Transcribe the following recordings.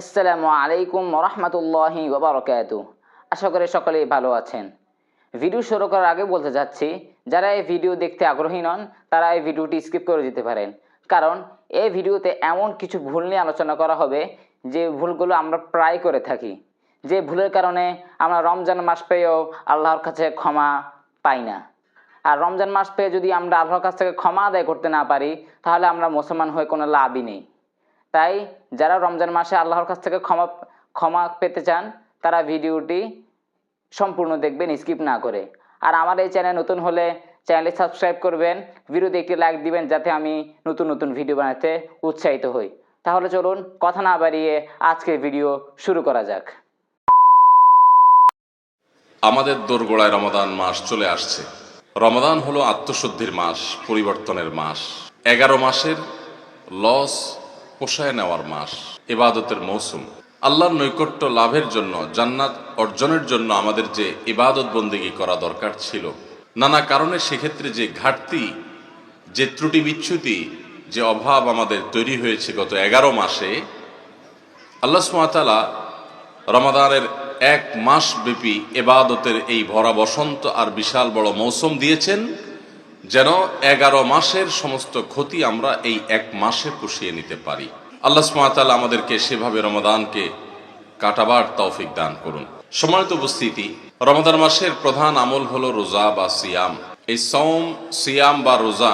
আসসালামু আলাইকুম রহমতুল্লাহি ওবরকাত। আশা করি সকলেই ভালো আছেন। ভিডিও শুরু করার আগে বলতে যাচ্ছি, যারা এই ভিডিও দেখতে আগ্রহী নন, তারা এই ভিডিওটি স্কিপ করে দিতে পারেন। কারণ এই ভিডিওতে এমন কিছু ভুল নিয়ে আলোচনা করা হবে, যে ভুলগুলো আমরা প্রায় করে থাকি। যে ভুলের কারণে আমরা রমজান মাস পেয়েও আল্লাহর কাছে ক্ষমা পাই না। আর রমজান মাস পেয়ে যদি আমরা আল্লাহর কাছ থেকে ক্ষমা আদায় করতে না পারি, তাহলে আমরা মুসলমান হয়ে কোনো লাভই নেই। তাই যারা রমজান মাসে আল্লাহর কাছ থেকে ক্ষমা ক্ষমা পেতে চান, তারা ভিডিওটি সম্পূর্ণ দেখবেন, স্কিপ না করে। আর আমার এই চ্যানেল নতুন হলে চ্যানেলটি সাবস্ক্রাইব করবেন, ভিডিওতে একটি লাইক দিবেন, যাতে আমি নতুন নতুন ভিডিও বানাতে উৎসাহিত হই। তাহলে চলুন, কথা না বাড়িয়ে আজকের ভিডিও শুরু করা যাক। আমাদের দোরগোড়ায় রমাদান মাস চলে আসছে। রমাদান হলো আত্মশুদ্ধির মাস, পরিবর্তনের মাস। এগারো মাসের লস পোষায় নেওয়ার মাস, ইবাদতের মৌসুম। আল্লাহর নৈকট্য লাভের জন্য, জান্নাত অর্জনের জন্য আমাদের যে ইবাদত বন্দিগি করা দরকার ছিল, নানা কারণে সেক্ষেত্রে যে ঘাটতি, যে ত্রুটি বিচ্যুতি, যে অভাব আমাদের তৈরি হয়েছে গত এগারো মাসে, আল্লাহ সুমাতালা রমাদানের এক মাস ব্যাপী এবাদতের এই ভরা বসন্ত আর বিশাল বড় মৌসুম দিয়েছেন। যেন এগারো মাসের সমস্ত ক্ষতি আমরা এই এক মাসে পুষিয়ে নিতে পারি। আল্লাহ সুমাতালা আমাদেরকে সেভাবে রমাদানকে কাটাবার তৌফিক দান করুন। সম্মানিত উপস্থিতি রমাদান মাসের প্রধান আমল হলো রোজা বা সিয়াম। এই সৌম সিয়াম বা রোজা,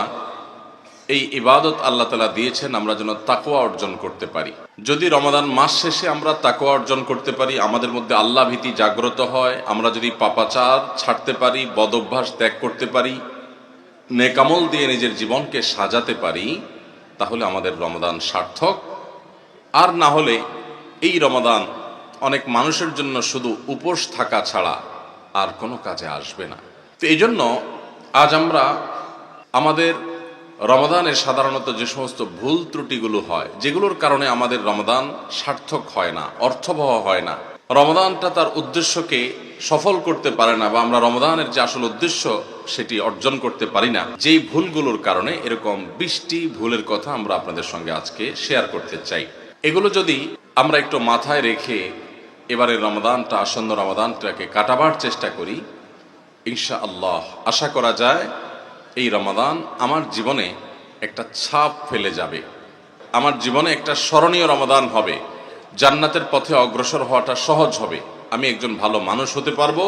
এই ইবাদত আল্লাহ তালা দিয়েছেন আমরা যেন তাকোয়া অর্জন করতে পারি। যদি রমাদান মাস শেষে আমরা তাকোয়া অর্জন করতে পারি, আমাদের মধ্যে আল্লাহ ভীতি জাগ্রত হয়, আমরা যদি পাপাচার ছাড়তে পারি বদ অভ্যাস ত্যাগ করতে পারি নেকামল দিয়ে নিজের জীবনকে সাজাতে পারি, তাহলে আমাদের রমাদান সার্থক। আর না হলে এই রমাদান অনেক মানুষের জন্য শুধু উপোস থাকা ছাড়া আর কোনো কাজে আসবে না। তো এই জন্য আজ আমরা আমাদের রমাদানের সাধারণত যে সমস্ত ভুল ত্রুটিগুলো হয়, যেগুলোর কারণে আমাদের রমাদান সার্থক হয় না, অর্থবহ হয় না, রমাদানটা তার উদ্দেশ্যকে সফল করতে পারে না বা আমরা রমাদানের যে আসল উদ্দেশ্য, সেটি অর্জন করতে পারি না। যেই ভুলগুলোর কারণে এরকম বৃষ্টি ভুলের কথা আমরা আপনাদের সঙ্গে আজকে শেয়ার করতে চাই। এগুলো যদি আমরা একটু মাথায় রেখে এবারে রমাদানটা আসন্ন রমাদানটাকে কাটাবার চেষ্টা করি ইনশা আল্লাহ আশা করা যায় এই রমাদান আমার জীবনে একটা ছাপ ফেলে যাবে। আমার জীবনে একটা স্মরণীয় রমাদান হবে। জান্নাতের পথে অগ্রসর হওয়াটা সহজ হবে। আমি একজন ভালো মানুষ হতে পারব,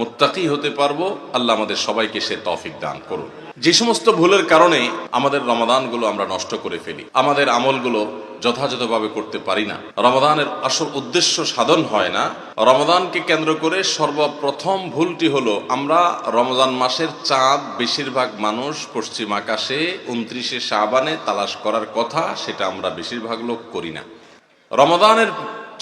মুত্তাকি হতে পারব, আল্লাহ আমাদের সবাইকে সে তফিক দান করুন। যে সমস্ত ভুলের কারণে আমাদের রমাদানগুলো আমরা নষ্ট করে ফেলি, আমাদের আমলগুলো যথাযথভাবে করতে পারি না, রমাদানের আসল উদ্দেশ্য সাধন হয় না, রমাদানকে কেন্দ্র করে সর্বপ্রথম ভুলটি হলো আমরা রমজান মাসের চাঁদ বেশিরভাগ মানুষ পশ্চিম আকাশে, উনত্রিশে শাবানে তালাশ করার কথা, সেটা আমরা বেশিরভাগ লোক করি না। রমাদানের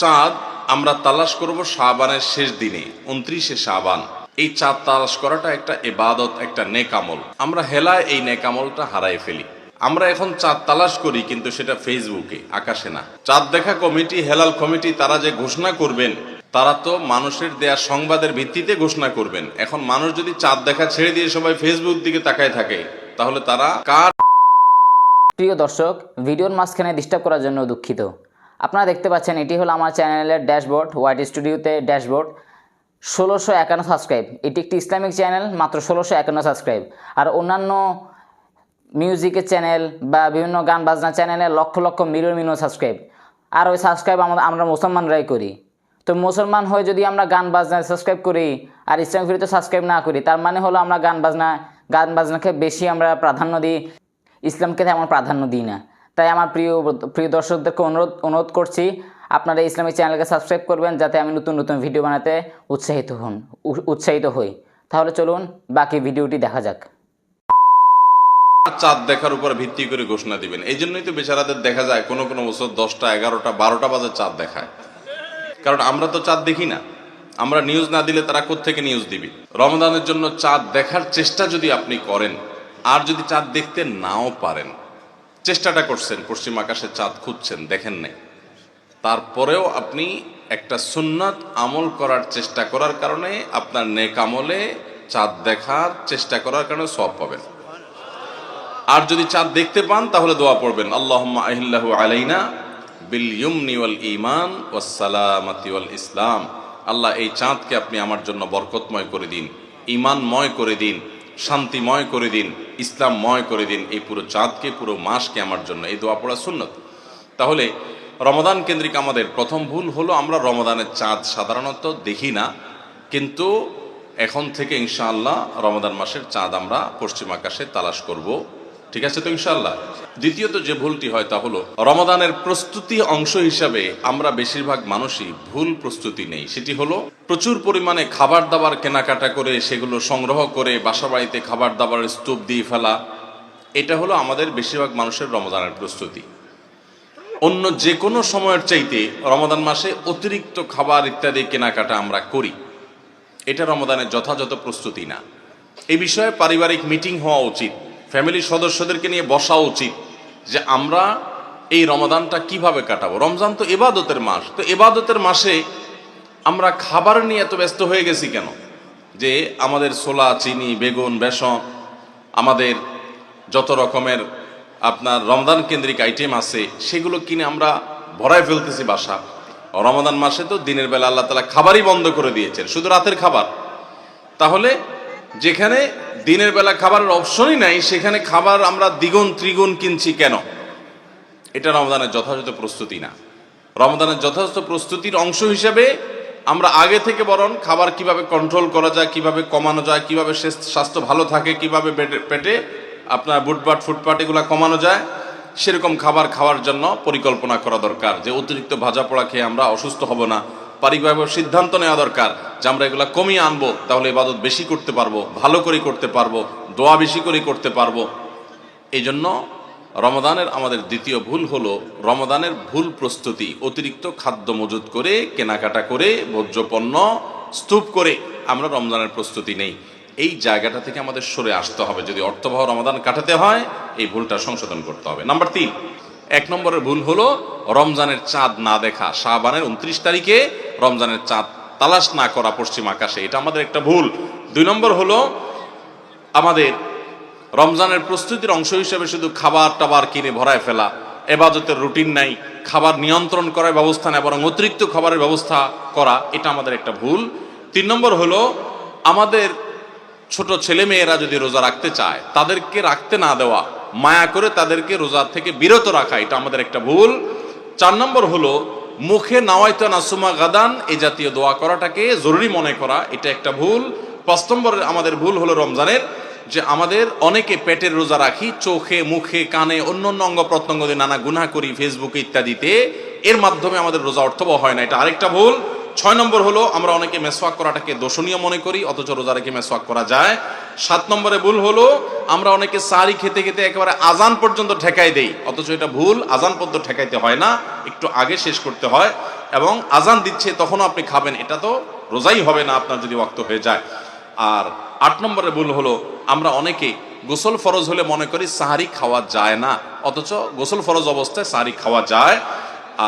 চাঁদ আমরা তালাশ করব শাবানের শেষ দিনে, উনত্রিশে শাবান। এই চাঁদ তালাশ করাটা একটা এবাদত একটা নেকামল আমরা হেলায় এই নেকামলটা হারাই ফেলি। আমরা এখন চাঁদ তালাশ করি, কিন্তু সেটা ফেসবুকে, আকাশে না। চাঁদ দেখা কমিটি, হেলাল কমিটি, তারা যে ঘোষণা করবেন, তারা তো মানুষের দেয়া সংবাদের ভিত্তিতে ঘোষণা করবেন। এখন মানুষ যদি চাঁদ দেখা ছেড়ে দিয়ে সবাই ফেসবুক দিকে তাকায় থাকে, তাহলে তারা কার প্রিয় দর্শক, ভিডিওর মাঝখানে ডিস্টার্ব করার জন্য দুঃখিত। আপনারা দেখতে পাচ্ছেন, এটি হলো আমার চ্যানেলের ড্যাশবোর্ড হোয়াইট স্টুডিওতে ড্যাশবোর্ড। ষোলোশো একান্ন সাবস্ক্রাইব, এটি একটি ইসলামিক চ্যানেল, মাত্র ষোলোশো একান্ন সাবস্ক্রাইব। আর অন্যান্য মিউজিকের চ্যানেল বা বিভিন্ন গান বাজনা চ্যানেলে lakh lakh million million subscribe. আর ওই সাবস্ক্রাইব আমরা আমরা মুসলমানরাই করি। তো মুসলমান হয়ে যদি আমরা গান বাজনা সাবস্ক্রাইব করি, আর ইসলাম ফিরিতে সাবস্ক্রাইব না করি, তার মানে হলো আমরা গান বাজনা, গান বাজনাকে বেশি আমরা প্রাধান্য দিই, ইসলামকে তেমন প্রাধান্য দিই না। তাই আমার প্রিয় প্রিয় দর্শকদেরকে অনুরোধ অনুরোধ করছি আপনারা ইসলামিক চ্যানেলকে সাবস্ক্রাইব করবেন যাতে আমি নতুন নতুন ভিডিও বানাতে উৎসাহিত হন উৎসাহিত হই। তাহলে চলুন বাকি ভিডিওটি দেখা যাক। চাঁদ দেখার উপর ভিত্তি করে ঘোষণা দিবেন। এই জন্যই তো বেচারাদের দেখা যায় কোনো কোনো বছর দশটা, এগারোটা, বারোটা বাজে চাঁদ দেখায়। কারণ আমরা তো চাঁদ দেখি না। আমরা নিউজ না দিলে তারা কোত্থেকে নিউজ দিবে? রমদানের জন্য চাঁদ দেখার চেষ্টা যদি আপনি করেন, আর যদি চাঁদ দেখতে নাও পারেন চেষ্টাটা করছেন, পশ্চিম আকাশে চাঁদ খুঁজছেন, দেখেন নাই। তারপরেও আপনি একটা সুন্নাত আমল করার চেষ্টা করার কারণে আপনার নেক আমলে চাঁদ দেখার চেষ্টা করার কারণে সব পাবেন। আর যদি চাঁদ দেখতে পান, তাহলে দোয়া পড়বেন আল্লাহ আহিল্লাহ আলাইনা বিল ইমান ওয়াসালামাতি ওয়াল ইসলাম। আল্লাহ, এই চাঁদকে আপনি আমার জন্য বরকতময় করে দিন ইমানময় করে দিন। শান্তিময় করে দিন, ইসলামময় করে দিন, এই পুরো চাঁদকে পুরো মাসকে আমার জন্য। এই দোয়া পড়া সুন্নত। তাহলে রমদান কেন্দ্রিক আমাদের প্রথম ভুল হলো, আমরা রমদানের চাঁদ সাধারণত দেখি না, কিন্তু এখন থেকে ইনশাআল্লাহ রমদান মাসের চাঁদ আমরা পশ্চিম আকাশে তালাশ করব। ঠিক আছে তো ইনশাআল্লাহ? দ্বিতীয়ত যে ভুলটি হয় তা হলো, রমাদানের প্রস্তুতি অংশ হিসাবে আমরা বেশিরভাগ মানুষই ভুল প্রস্তুতি নেই। সেটি হলো, প্রচুর পরিমাণে খাবার দাবার কেনাকাটা করে সেগুলো সংগ্রহ করে বাসা বাড়িতে খাবার দাবার স্তূপ দিয়ে ফেলা, এটা হলো আমাদের বেশিরভাগ মানুষের রমাদানের প্রস্তুতি। অন্য যে কোনো সময়ের চাইতে রমাদান মাসে অতিরিক্ত খাবার ইত্যাদি কেনাকাটা আমরা করি। এটা রমাদানের যথাযথ প্রস্তুতি না। এই বিষয়ে পারিবারিক মিটিং হওয়া উচিত। ফ্যামিলির সদস্যদেরকে নিয়ে বসা উচিত যে আমরা এই রমাদানটা কীভাবে কাটাবো। রমজান তো এবাদতের মাস। তো এবাদতের মাসে আমরা খাবার নিয়ে এত ব্যস্ত হয়ে গেছি কেন? যে আমাদের ছোলা, চিনি, বেগুন, বেসন, আমাদের যত রকমের আপনার রমদান কেন্দ্রিক আইটেম আছে, সেগুলো কিনে আমরা ভরায় ফেলতেছি বাসা। রমাদান মাসে তো দিনের বেলা আল্লাহ তালা খাবারই বন্ধ করে দিয়েছেন, শুধু রাতের খাবার। তাহলে যেখানে দিনের বেলা খাবারের অপশনই নাই, সেখানে খাবার আমরা দ্বিগুণ, ত্রিগুণ কিনছি কেন? এটা রমদানের যথাযথ প্রস্তুতি না। রমদানের যথাযথ প্রস্তুতির অংশ হিসেবে আমরা আগে থেকে বরং খাবার কীভাবে কন্ট্রোল করা যায়, কীভাবে কমানো যায়, কীভাবে স্বাস্থ্য ভালো থাকে, কীভাবে পেটে- আপনার বুটবাট, ফুটপাট এগুলো কমানো যায়, সেরকম খাবার খাওয়ার জন্য পরিকল্পনা করা দরকার। যে অতিরিক্ত ভাজা পোড়া খেয়ে আমরা অসুস্থ হব না পারিবারিক সিদ্ধান্ত নেওয়া দরকার যে আমরা এগুলো কমিয়ে আনব, তাহলে ইবাদত বেশি করতে পারব, ভালো করে করতে পারব, দোয়া বেশি করে করতে পারব। এই জন্য রমদানের আমাদের দ্বিতীয় ভুল হলো রমদানের ভুল প্রস্তুতি, অতিরিক্ত খাদ্য মজুত করে, কেনাকাটা করে ভোজ্যপণ্য স্তূপ করে আমরা রমজানের প্রস্তুতি নেই। এই জায়গাটা থেকে আমাদের সরে আসতে হবে। যদি অর্থবহ রমাদান কাটাতে হয়, এই ভুলটা সংশোধন করতে হবে। নাম্বার তিন এক নম্বরের ভুল হলো রমজানের চাঁদ না দেখা। শাহবানের উনত্রিশ তারিখে রমজানের চাঁদ তালাশ না করা পশ্চিম আকাশে, এটা আমাদের একটা ভুল। দুই নম্বর হলো আমাদের রমজানের প্রস্তুতির অংশ হিসেবে শুধু খাবার টাবার কিনে ভরায় ফেলা, এবাদতের রুটিন নাই, খাবার নিয়ন্ত্রণ করার ব্যবস্থা নেই বরং অতিরিক্ত খাবারের ব্যবস্থা করা, এটা আমাদের একটা ভুল। তিন নম্বর হলো আমাদের ছোট ছেলে মেয়েরা যদি রোজা রাখতে চায়, তাদেরকে রাখতে না দেওয়া মায়া করে তাদেরকে রোজা থেকে বিরত রাখা, এটা আমাদের একটা ভুল। চার নম্বর হলো, মুখে নাওয়াইতো নাসুমা গাদান এই জাতীয় দোয়া করাটাকে জরুরি মনে করা, এটা একটা ভুল। পাঁচ নম্বরের আমাদের ভুল হলো রমজানের, যে আমাদের অনেকে পেটের রোজা রাখি, চোখে, মুখে, কানে অন্য অন্য অঙ্গ প্রত্যঙ্গ দিয়ে নানা গুনাহ করি ফেসবুকে ইত্যাদিতে। এর মাধ্যমে আমাদের রোজা অর্থবহ হয় না, এটা আরেকটা ভুল। ছয় নম্বর হলো, আমরা অনেকে মেসওয়াক করাটাকে দোষণীয় মনে করি, অথচ রোজা রেখে মেসওয়াক করা যায়। সাত নম্বরে ভুল হলো, আমরা অনেকে সারি খেতে খেতে একেবারে আজান পর্যন্ত ঠেকাই দেই, অথচ এটা ভুল, আজান পর্যন্ত ঠেকাইতে হয় না, একটু আগে শেষ করতে হয়, এবং আজান দিচ্ছে, তখনও আপনি খাবেন, এটা তো রোজাই হবে না, আপনার যদি ওয়াক্ত হয়ে যায়। আর আট নম্বরে ভুল হলো, আমরা অনেকে গোসল ফরজ হলে মনে করি সাহারি খাওয়া যায় না, অথচ গোসল ফরজ অবস্থায় সাহারি খাওয়া যায়।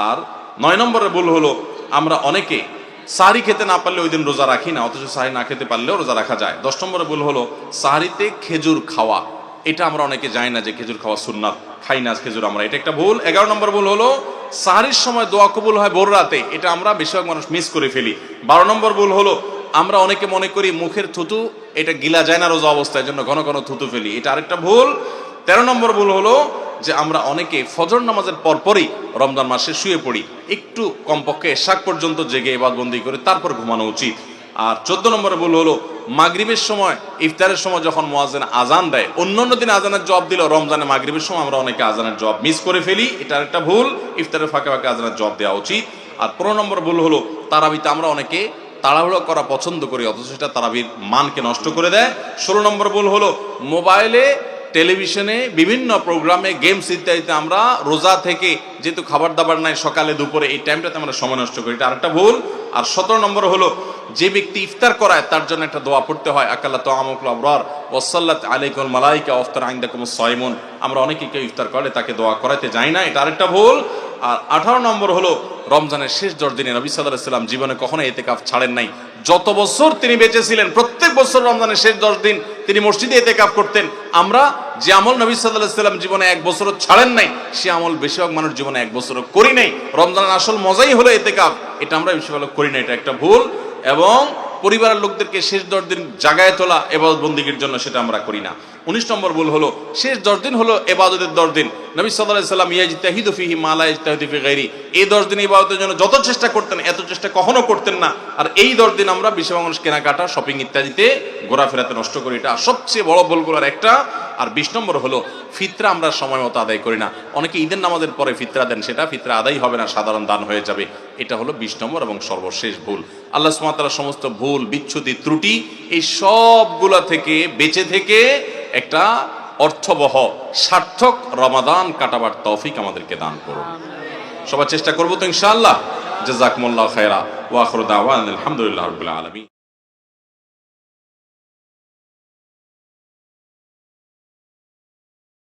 আর নয় নম্বরে ভুল হলো, আমরা অনেকে সাহারি খেতে না পারলে ওই দিন রোজা রাখি না, অথচ সাহারি না খেতে পারলেও রোজা রাখা যায়। দশ নম্বরে ভুল হলো সাহারিতে খেজুর খাওয়া। এটা আমরা অনেকে জানি না যে খেজুর খাওয়া সুন্নাত, খাই না খেজুর আমরা। এটা একটা ভুল। এগারো নম্বর ভুল হলো সাহারির সময় দোয়া কবুল হয় ভোর রাতে। এটা আমরা বেশিরভাগ মানুষ মিস করে ফেলি। বারো নম্বর ভুল হলো, আমরা অনেকে মনে করি মুখের থুতু, এটা গিলা যায় না রোজা অবস্থায় জন্য ঘন ঘন থুতু ফেলি। এটা আরেকটা ভুল। তেরো নম্বর ভুল হলো যে আমরা অনেকে ফজর নামাজের পরপরই রমজান মাসে শুয়ে পড়ি। একটু কমপক্ষে শাক পর্যন্ত জেগে এবার বন্দি করে তারপর ঘুমানো উচিত। আর চোদ্দ নম্বরে ভুল হলো, মাগরিবের সময়, ইফতারের সময় যখন মোয়াজেন আজান দেয় অন্য অন্য দিন আজানের জবাব দিল রমজানে মাগরিবের সময় আমরা অনেকে আজানের জবাব মিস করে ফেলি। এটা একটা ভুল, ইফতারের ফাঁকে ফাঁকে আজানের জবাব দেওয়া উচিত। আর পনেরো নম্বর ভুল হলো, তারাবিতে আমরা অনেকে তাড়াহুড়ো করা পছন্দ করি, অথচ সেটা তারাবির মানকে নষ্ট করে দেয়। ষোলো নম্বর ভুল হলো, মোবাইলে টেলিভিশনে বিভিন্ন প্রোগ্রামে গেমস ইত্যাদিতে আমরা রোজা থেকে যেহেতু খাবার দাবার নাই, সকালে, দুপুরে, এই টাইমটাতে আমরা সময় নষ্ট করি। এটা আরেকটা ভুল। আর সতেরো নম্বর হলো, যে ব্যক্তি ইফতার করায়, তার জন্য একটা দোয়া পড়তে হয়। আকাল্লা তো আমকুল আবরার ওসাল্লাত আলাইকুল মালাইকা অফতার আইন্দাকুম সাইমুন আমরা অনেকে কেউ ইফতার করে তাকে দোয়া করাইতে যাই না, এটা আরেকটা ভুল। আর আঠারো নম্বর হলো, রমজানের শেষ দশ দিনে নবী সাল্লাহ সাল্লাম জীবনে কখনো এতে কাপ ছাড়েন নাই। যত বছর তিনি বেঁচে ছিলেন, প্রত্যেক বছর রমজানের শেষ দশ দিন তিনি মসজিদে এতে কাপ করতেন। আমরা যে আমল নবী সাল্লাহ সাল্লাম জীবনে এক বছরও ছাড়েন নাই, সে আমল বেশিরভাগ মানুষ জীবনে এক বছরও করি নাই। রমজানের আসল মজাই হলো এতে কাপ এটা আমরা বেশিরভাগ করি না এটা একটা ভুল। এবং পরিবারের লোকদেরকে শেষ দশ দিন জাগায় তোলা এবার বন্দিগির জন্য সেটা আমরা করি না। উনিশ নম্বর ভুল হলো, শেষ দশ দিন হলো এবাদতের দশ দিন। নবী সাল্লাহ সাল্লাম ইয়াজ তাহিদু ফিহি মালা ইজতাহিদু ফি গাইরি এই দশ দিন ইবাদতের জন্য যত চেষ্টা করতেন, এত চেষ্টা কখনো করতেন না। আর এই দশ দিন আমরা বেশিরভাগ মানুষ কেনাকাটা শপিং ইত্যাদিতে ঘোরাফেরাতে নষ্ট করি। এটা সবচেয়ে বড় ভুলগুলোর একটা। আর বিশ নম্বর হলো, ফিতরা আমরা সময় মতো আদায় করি না। অনেকে ঈদের নামাজের পরে ফিতরা দেন, সেটা ফিতরা আদায় হবে না, সাধারণ দান হয়ে যাবে। এটা হলো বিশ নম্বর এবং সর্বশেষ ভুল। আল্লাহ সুমাতার সমস্ত ভুল, বিচ্ছুতি, ত্রুটি, এই সবগুলা থেকে, বেঁচে থেকে একটা অর্থবহ, সার্থক রমাদান কাটাবার তৌফিক আমাদেরকে দান করুন। সবার চেষ্টা করব তো ইনশাআল্লাহ। জাজাকুমুল্লাহ খায়রা ওয়া আখিরু দাওয়ানা আলহামদুলিল্লাহ আলামিন।